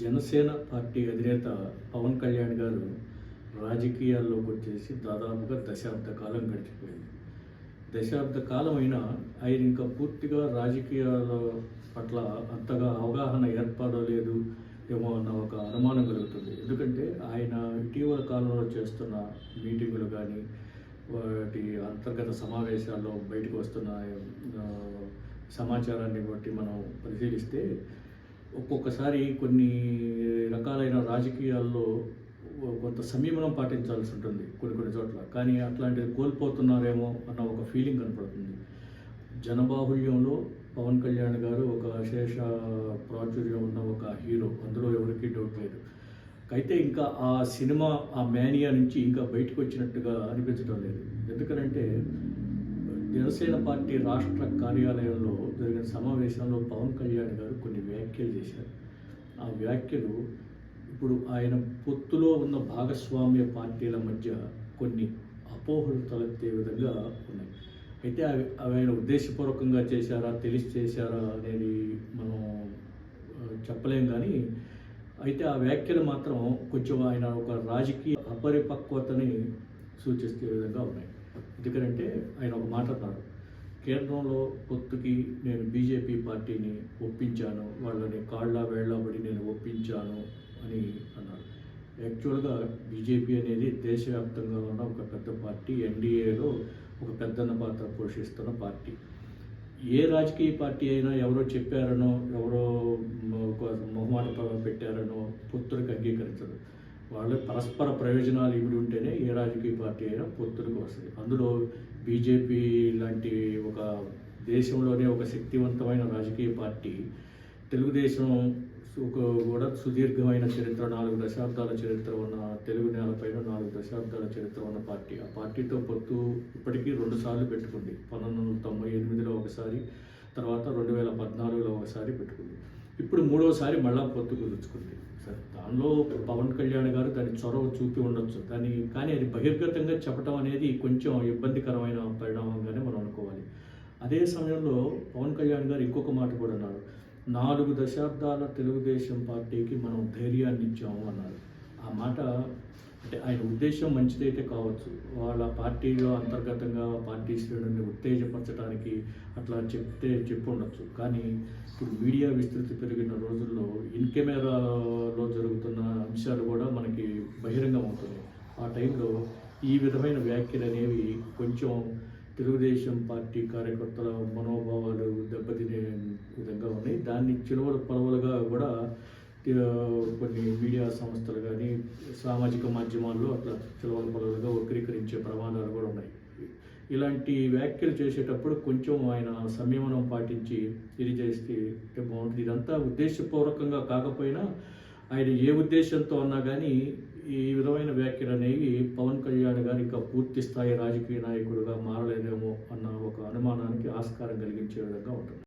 Janasena party అధినేత పవన్ కళ్యాణ్ గారు రాజకీయాల్లోకి వచ్చేసి దాదాపుగా దశాబ్ద కాలం గడిచిపోయింది. దశాబ్ద కాలం అయినా ఆయన ఇంకా పూర్తిగా రాజకీయాల పట్ల అంతగా అవగాహన ఏర్పడలేదు ఏమో అన్న ఒక అనుమానం కలుగుతుంది. ఎందుకంటే ఆయన ఇటీవల కాలంలో చేస్తున్న మీటింగులు కానీ వాటి అంతర్గత సమావేశాల్లో బయటకు వస్తున్న సమాచారాన్ని బట్టి మనం పరిశీలిస్తే ఒక్కొక్కసారి కొన్ని రకాలైన రాజకీయాల్లో కొంత సంయమనం పాటించాల్సి ఉంటుంది కొన్ని కొన్ని చోట్ల. కానీ అట్లాంటిది కోల్పోతున్నారేమో అన్న ఒక ఫీలింగ్ కనపడుతుంది. జనబాహుళ్యంలో పవన్ కళ్యాణ్ గారు ఒక శేష ప్రాచుర్యం ఉన్న ఒక హీరో. అందులో ఎవరికీ డౌట్ లేదు. అయితే ఇంకా ఆ సినిమా ఆ మేనియా నుంచి ఇంకా బయటకు వచ్చినట్టుగా అనిపించడం లేదు. ఎందుకనంటే జనసేన పార్టీ రాష్ట్ర కార్యాలయంలో జరిగిన సమావేశంలో పవన్ కళ్యాణ్ గారు కొన్ని వ్యాఖ్యలు చేశారు. ఆ వ్యాఖ్యలు ఇప్పుడు ఆయన పొత్తులో ఉన్న భాగస్వామ్య పార్టీల మధ్య కొన్ని అపోహలు తలెత్తే విధంగా ఉన్నాయి. అయితే అవి ఆయన ఉద్దేశపూర్వకంగా చేశారా తెలిసి చేశారా అనేది మనం చెప్పలేం కానీ అయితే ఆ వ్యాఖ్యలు మాత్రం కొంచెం ఆయన ఒక రాజకీయ అపరిపక్వతని సూచిస్తే విధంగా ఉన్నాయి. ఎందుకంటే ఆయన ఒక మాట అన్నారు కేంద్రంలో పొత్తుకి నేను బీజేపీ పార్టీని ఒప్పించాను వాళ్ళని కాళ్ళ వేళ్ళబడి నేను ఒప్పించాను అని అన్నారు యాక్చువల్గా బీజేపీ అనేది దేశవ్యాప్తంగా ఉన్న ఒక పెద్ద పార్టీ ఎన్డీఏలో ఒక పెద్దన్న పాత్ర పోషిస్తున్న పార్టీ. ఏ రాజకీయ పార్టీ అయినా ఎవరో చెప్పారనో ఎవరో ఒక మొహమాట పెట్టారనో పొత్తులకు అంగీకరించదు. వాళ్ళు పరస్పర ప్రయోజనాలు ఇవి ఉంటేనే ఏ రాజకీయ పార్టీ అయినా పొత్తులకు వస్తుంది. అందులో బీజేపీ లాంటి ఒక దేశంలోనే ఒక శక్తివంతమైన రాజకీయ పార్టీ తెలుగుదేశం ఒక కూడా సుదీర్ఘమైన చరిత్ర నాలుగు దశాబ్దాల చరిత్ర ఉన్న తెలుగు నేలపైన నాలుగు దశాబ్దాల చరిత్ర ఉన్న పార్టీ. ఆ పార్టీతో పొత్తు ఇప్పటికీ రెండు సార్లు పెట్టుకుంది. పంతొమ్మిది వందల తొంభై ఎనిమిదిలో ఒకసారి తర్వాత రెండు వేల పద్నాలుగులో ఒకసారి పెట్టుకుంది. ఇప్పుడు మూడోసారి మళ్ళా పొత్తు కుదుర్చుకుంది. సార్ దానిలో పవన్ కళ్యాణ్ గారు దాని చొరవ చూపి ఉండొచ్చు. కానీ కానీ అది బహిర్గతంగా చెప్పడం అనేది కొంచెం ఇబ్బందికరమైన పరిణామంగానే మనం అనుకోవాలి. అదే సమయంలో పవన్ కళ్యాణ్ గారు ఇంకొక మాట కూడా అన్నారు. నాలుగు దశాబ్దాల తెలుగుదేశం పార్టీకి మనం ధైర్యాన్ని ఇచ్చాము అన్నారు. ఆ మాట అంటే ఆయన ఉద్దేశం మంచిదైతే కావచ్చు. వాళ్ళ పార్టీలో అంతర్గతంగా పార్టీ శ్రేణుల్ని ఉత్తేజపరచడానికి అట్లా చెప్తే చెప్పు ఉండొచ్చు కానీ ఇప్పుడు మీడియా విస్తృతి పెరిగిన రోజుల్లో ఇన్ కెమెరాలో జరుగుతున్న అంశాలు కూడా మనకి బహిరంగం అవుతున్నాయి. ఆ టైంలో ఈ విధమైన వ్యాఖ్యలు అనేవి కొంచెం తెలుగుదేశం పార్టీ కార్యకర్తల మనోభావాలు దెబ్బతినే విధంగా ఉన్నాయి. దాన్ని చిలువలు పొలవలుగా కూడా కొన్ని మీడియా సంస్థలు కానీ సామాజిక మాధ్యమాల్లో అట్లా చిలవల పొలలుగా వక్రీకరించే ప్రమాదాలు కూడా ఉన్నాయి. ఇలాంటి వ్యాఖ్యలు చేసేటప్పుడు కొంచెం ఆయన సంయమనం పాటించి ఇది చేస్తే బాగుంటుంది. ఇదంతా ఉద్దేశపూర్వకంగా కాకపోయినా ఆయన ఏ ఉద్దేశంతో అన్నా కానీ ఈ విధమైన వ్యాఖ్యలు అనేవి పవన్ కళ్యాణ్ గారు ఇంకా పూర్తి స్థాయి రాజకీయ నాయకుడిగా మారలేదేమో అన్న ఒక అనుమానానికి ఆస్కారం కలిగించే విధంగా ఉంటుంది.